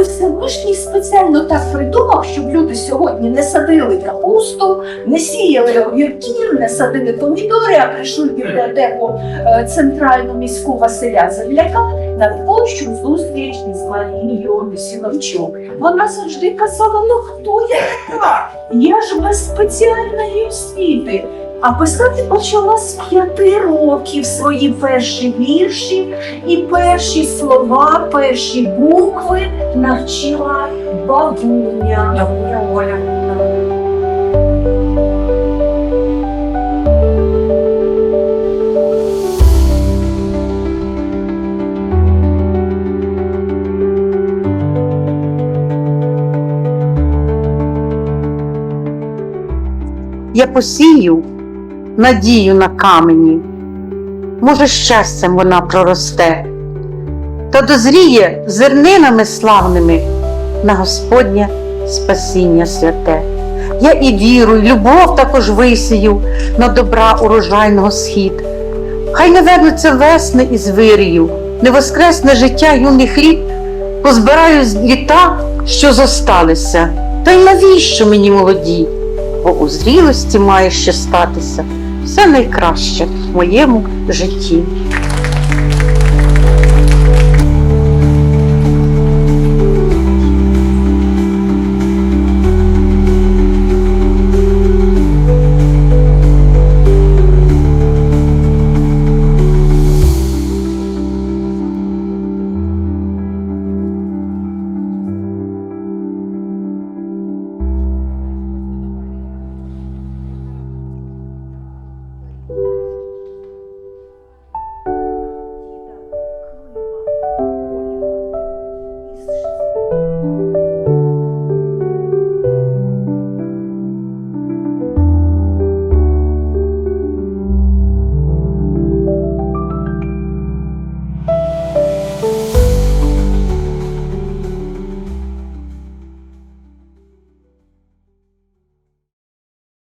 Ой, Всевишній спеціально так придумав, щоб люди сьогодні не садили капусту, не сіяли огірків, не садили помідори, а прийшли в бібліотеку е, центральну міську Василя Земляка на творчу зустріч із Марією Сіновчук. Вона завжди казала: ну хто я? Я ж без спеціальної освіти. А писати почала з п'яти років свої перші вірші і перші слова, перші букви навчила бабуня. Бабуня Оля. Я посію надію на камені, може, щастям вона проросте, та дозріє зернинами славними на Господнє спасіння святе. Я і віру, і любов також висію на добра урожайного схід. Хай не вернуться весни із вирію, не воскресне життя юних літ, позбираю літа, що зосталися. Та й навіщо мені молоді? бо у зрілості має ще статися все найкраще в моєму житті.